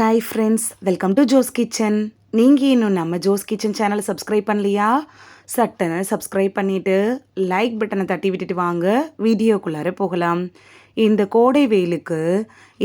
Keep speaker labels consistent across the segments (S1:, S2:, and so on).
S1: Hi friends welcome to Jo's kitchen நீங்கள் இன்னும் நம்ம ஜோஸ் கிச்சன் சேனலை சப்ஸ்கிரைப் பண்ணலையா? சட்டனை சப்ஸ்கிரைப் பண்ணிவிட்டு லைக் பட்டனை தட்டி விட்டுட்டு வாங்க. வீடியோக்குள்ளார போகலாம். இந்த கோடை வெயிலுக்கு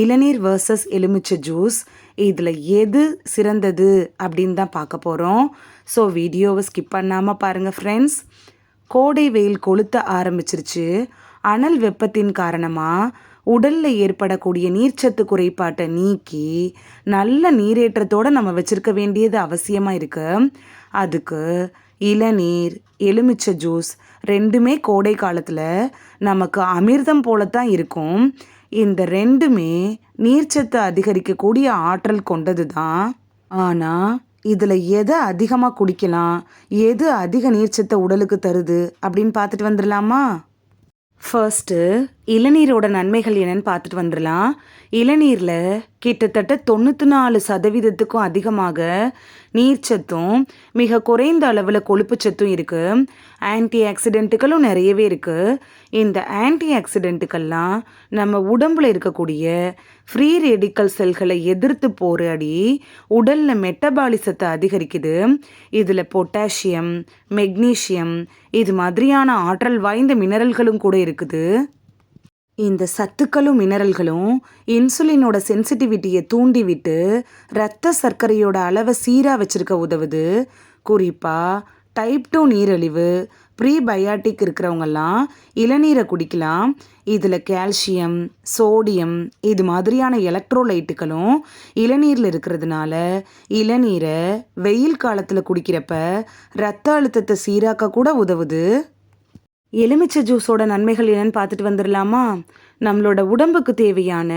S1: இளநீர் வர்சஸ் எலுமிச்சை ஜூஸ் இதில் எது சிறந்தது அப்படின்னு தான் பார்க்க போகிறோம் ஸோ வீடியோவை ஸ்கிப் பண்ணாமல் பாருங்கள் ஃப்ரெண்ட்ஸ் கோடை வெயில் கொளுத்த ஆரம்பிச்சிருச்சு. அனல் வெப்பத்தின் காரணமாக உடலில் ஏற்படக்கூடிய நீர்ச்சத்து குறைபாட்டை நீக்கி நல்ல நீரேற்றத்தோடு நம்ம வச்சுருக்க வேண்டியது அவசியமாக இருக்குது அதுக்கு இளநீர் எலுமிச்சை ஜூஸ் ரெண்டுமே கோடை காலத்தில் நமக்கு அமிர்தம் போலத்தான் இருக்கும். இந்த ரெண்டுமே நீர்ச்சத்து அதிகரிக்கக்கூடிய ஆற்றல் கொண்டது தான் ஆனால் இதில் எதை அதிகமாக குடிக்கலாம் எது அதிக நீர்ச்சத்தை உடலுக்கு தருது அப்படின்னு பார்த்துட்டு வந்துடலாமா? ஃபர்ஸ்ட்டு இளநீரோட நன்மைகள் என்னன்னு பார்த்துட்டு வந்துடலாம். இளநீரில் கிட்டத்தட்ட தொண்ணூற்றி நாலு சதவீதத்துக்கும் அதிகமாக நீர்ச்சத்தும் மிக குறைந்த அளவில் கொழுப்புச்சத்தும் இருக்குது ஆன்டி ஆக்சிடென்ட்டுகளும் நிறையவே இருக்குது இந்த ஆன்டி ஆக்சிடென்ட்டுகள்லாம் நம்ம உடம்புல இருக்கக்கூடிய ஃப்ரீ ரெடிக்கல் செல்களை எதிர்த்து போராடி உடலில் மெட்டபாலிசத்தை அதிகரிக்குது. இதில் பொட்டாசியம் மெக்னீஷியம் இது மாதிரியான ஆற்றல் வாய்ந்த மினரல்களும் கூட இருக்குது. இந்த சத்துக்களும் மினரல்களும் இன்சுலினோட சென்சிட்டிவிட்டியை தூண்டிவிட்டு இரத்த சர்க்கரையோட அளவை சீராக வச்சிருக்க உதவுது. குறிப்பாக டைப் டூ நீரழிவு ப்ரீபயாட்டிக் இருக்கிறவங்கெல்லாம் இளநீரை குடிக்கலாம். இதில் கால்சியம் சோடியம் இது மாதிரியான எலக்ட்ரோலைட்டுகளும் இளநீரில் இருக்கிறதுனால இளநீரை வெயில் காலத்தில் குடிக்கிறப்ப இரத்த அழுத்தத்தை சீராக்க கூட உதவுது. எலுமிச்சை ஜூஸோட நன்மைகள் என்னன்னு பார்த்துட்டு வந்துடலாமா? நம்மளோட உடம்புக்கு தேவையான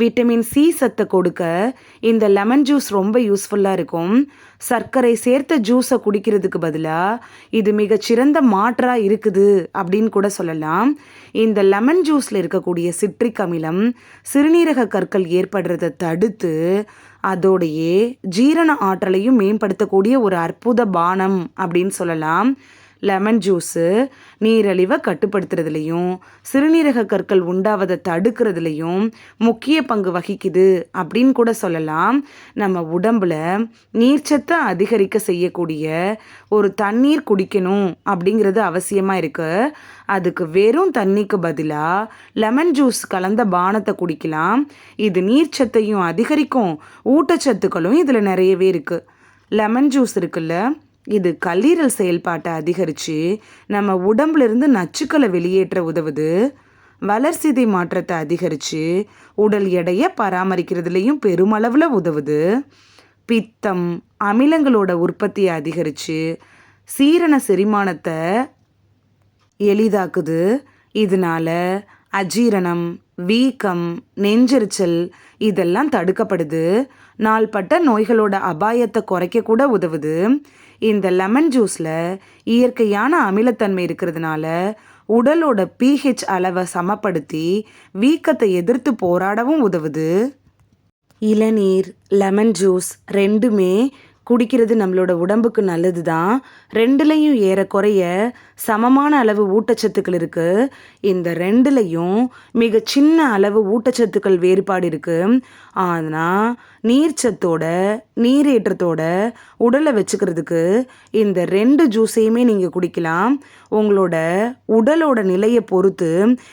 S1: விட்டமின் சி சத்தை கொடுக்க இந்த லெமன் ஜூஸ் ரொம்ப யூஸ்ஃபுல்லாக இருக்கும். சர்க்கரை சேர்த்த ஜூஸை குடிக்கிறதுக்கு பதிலாக இது மிகச்சிறந்த மாற்றாக இருக்குது அப்படின்னு கூட சொல்லலாம். இந்த லெமன் ஜூஸில் இருக்கக்கூடிய சிட்ரிக் அமிலம் சிறுநீரக கற்கள் ஏற்படுறதை தடுத்து அதோடையே ஜீரண ஆற்றலையும் மேம்படுத்தக்கூடிய ஒரு அற்புத பானம் அப்படின்னு சொல்லலாம். லெமன் ஜூஸு நீரழிவை கட்டுப்படுத்துறதுலையும் சிறுநீரக கற்கள் உண்டாவதை தடுக்கிறதுலையும் முக்கிய பங்கு வகிக்குது அப்படின்னு கூட சொல்லலாம். நம்ம உடம்புல நீர்ச்சத்தை அதிகரிக்க செய்யக்கூடிய ஒரு தண்ணீர் குடிக்கணும் அப்படிங்கிறது அவசியமாக இருக்குது அதுக்கு வெறும் தண்ணிக்கு பதிலாக லெமன் ஜூஸ் கலந்த பானத்தை குடிக்கலாம். இது நீர்ச்சத்தையும் அதிகரிக்கும். ஊட்டச்சத்துக்களும் இதில் நிறையவே இருக்குது லெமன் ஜூஸ் இருக்குல்ல இது கல்லீரல் செயல்பாட்டை அதிகரித்து நம்ம உடம்புலேருந்து நச்சுக்களை வெளியேற்ற உதவுது. வளர்சிதை மாற்றத்தை அதிகரித்து உடல் எடையை பராமரிக்கிறதுலையும் பெருமளவில் உதவுது. பித்தம் அமிலங்களோட உற்பத்தியை அதிகரித்து சீரண செரிமானத்தை எளிதாக்குது. இதனால அஜீரணம் வீக்கம் நெஞ்செரிச்சல் இதெல்லாம் தடுக்கப்படுது. நாள்பட்ட நோய்களோட அபாயத்தை குறைக்க கூட உதவுது. இந்த லெமன் ஜூஸில் இயற்கையான அமிலத்தன்மை இருக்கிறதுனால உடலோட பிஹெச் அளவை சமப்படுத்தி வீக்கத்தை எதிர்த்து போராடவும் உதவுது. இளநீர் லெமன் ஜூஸ் ரெண்டுமே குடிக்கிறது நம்மளோட உடம்புக்கு நல்லது தான் ரெண்டுலேயும் ஏறக்குறைய சமமான அளவு ஊட்டச்சத்துக்கள் இருக்குது இந்த ரெண்டுலேயும் மிக சின்ன அளவு ஊட்டச்சத்துக்கள் வேறுபாடு இருக்குது ஆனால் நீர்ச்சத்தோட நீரேற்றத்தோட உடலை வச்சுக்கிறதுக்கு இந்த ரெண்டு ஜூஸையுமே நீங்கள் குடிக்கலாம். உங்களோட உடலோட நிலையை பொறுத்து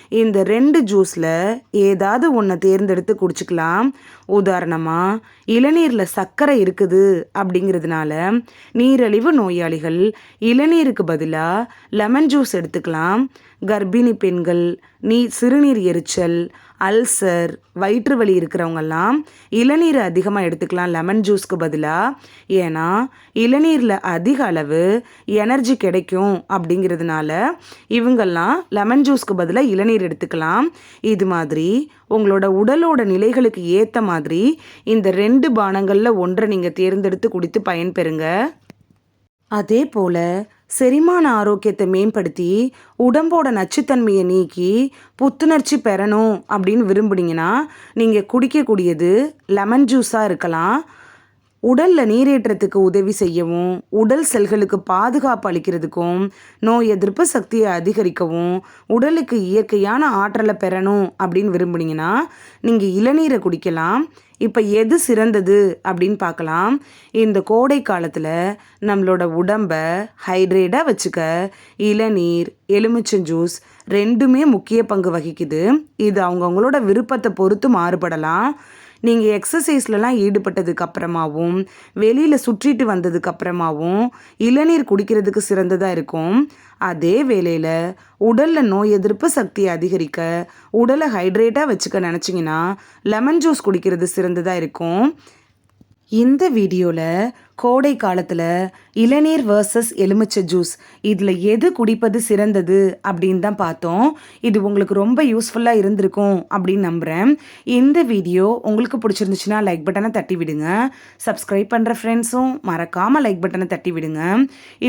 S1: இந்த ரெண்டு ஜூஸில் ஏதாவது ஒன்றை தேர்ந்தெடுத்து குடிச்சிக்கலாம். உதாரணமாக இளநீரில் சர்க்கரை இருக்குது அப்படிங்கிறதுனால நீரழிவு நோயாளிகள் இளநீருக்கு பதிலாக லெமன் ஜூஸ் எடுத்துக்கலாம். கர்ப்பிணி பெண்கள் நீ சிறுநீர் எரிச்சல் அல்சர் வயிற்று வலி இருக்கிறவங்கெல்லாம் இளநீரை அதிகமாக எடுத்துக்கலாம் லெமன் ஜூஸ்க்கு பதிலாக ஏன்னா இளநீரில் அதிக அளவு எனர்ஜி கிடைக்கும் அப்படிங்கிறதுனால இவங்கெல்லாம் லெமன் ஜூஸ்க்கு பதிலாக இளநீர் எடுத்துக்கலாம். இது மாதிரி உங்களோட உடலோட நிலைகளுக்கு ஏற்ற மாதிரி இந்த ரெண்டு பானங்களில் ஒன்றை நீங்கள் தேர்ந்தெடுத்து குடித்து பயன்பெறுங்க. அதே போல் செரிமான ஆரோக்கியத்தை மேம்படுத்தி உடம்போட நச்சுத்தன்மையை நீக்கி புத்துணர்ச்சி பெறணும் அப்படின்னு விரும்புனீங்கன்னா நீங்கள் குடிக்கக்கூடியது லெமன் ஜூஸாக இருக்கலாம். உடலில் நீரேற்றத்துக்கு உதவி செய்யவும் உடல் செல்களுக்கு பாதுகாப்பு அளிக்கிறதுக்கும் நோய் எதிர்ப்பு சக்தியை அதிகரிக்கவும் உடலுக்கு இயற்கையான ஆற்றலை பெறணும் அப்படின்னு விரும்புனீங்கன்னா நீங்கள் இளநீரை குடிக்கலாம். இப்போ எது சிறந்தது அப்படின்னு பார்க்கலாம். இந்த கோடை காலத்தில் நம்மளோட உடம்பை ஹைட்ரேட்டாக வச்சுக்க இளநீர் எலுமிச்சம் ஜூஸ் ரெண்டுமே முக்கிய பங்கு வகிக்குது. இது அவங்கவுங்களோட விருப்பத்தை பொறுத்து மாறுபடலாம். நீங்கள் எக்ஸசைஸ்லலாம் ஈடுபட்டதுக்கு அப்புறமாவும் வெளியில் சுற்றிட்டு வந்ததுக்கு அப்புறமாவும் இளநீர் குடிக்கிறதுக்கு சிறந்ததாக இருக்கும். அதே வேளையில் உடலில் நோய் எதிர்ப்பு சக்தியை அதிகரிக்க உடலை ஹைட்ரேட்டாக வச்சுக்க நினச்சிங்கன்னா லெமன் ஜூஸ் குடிக்கிறது சிறந்ததாக இருக்கும். இந்த வீடியோவில் கோடை காலத்தில் இளநீர் வர்சஸ் எலுமிச்சை ஜூஸ் இதில் எது குடிப்பது சிறந்தது அப்படின்னு தான் பார்த்தோம். இது உங்களுக்கு ரொம்ப யூஸ்ஃபுல்லாக இருந்திருக்கும் அப்படின்னு நம்புகிறேன் இந்த வீடியோ உங்களுக்கு பிடிச்சிருந்துச்சுன்னா லைக் பட்டனை தட்டி விடுங்க. சப்ஸ்கிரைப் பண்ணுற ஃப்ரெண்ட்ஸும் மறக்காமல் லைக் பட்டனை தட்டி விடுங்க.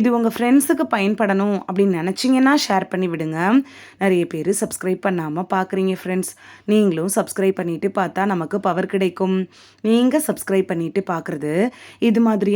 S1: இது உங்கள் ஃப்ரெண்ட்ஸுக்கு பயன்படணும் அப்படின்னு நினச்சிங்கன்னா ஷேர் பண்ணி விடுங்க. நிறைய பேர் சப்ஸ்கிரைப் பண்ணாமல் பார்க்குறீங்க ஃப்ரெண்ட்ஸ் நீங்களும் சப்ஸ்கிரைப் பண்ணிவிட்டு பார்த்தா நமக்கு பவர் கிடைக்கும். நீங்கள் சப்ஸ்கிரைப் பண்ணிவிட்டு பார்க்குறது இது மாதிரி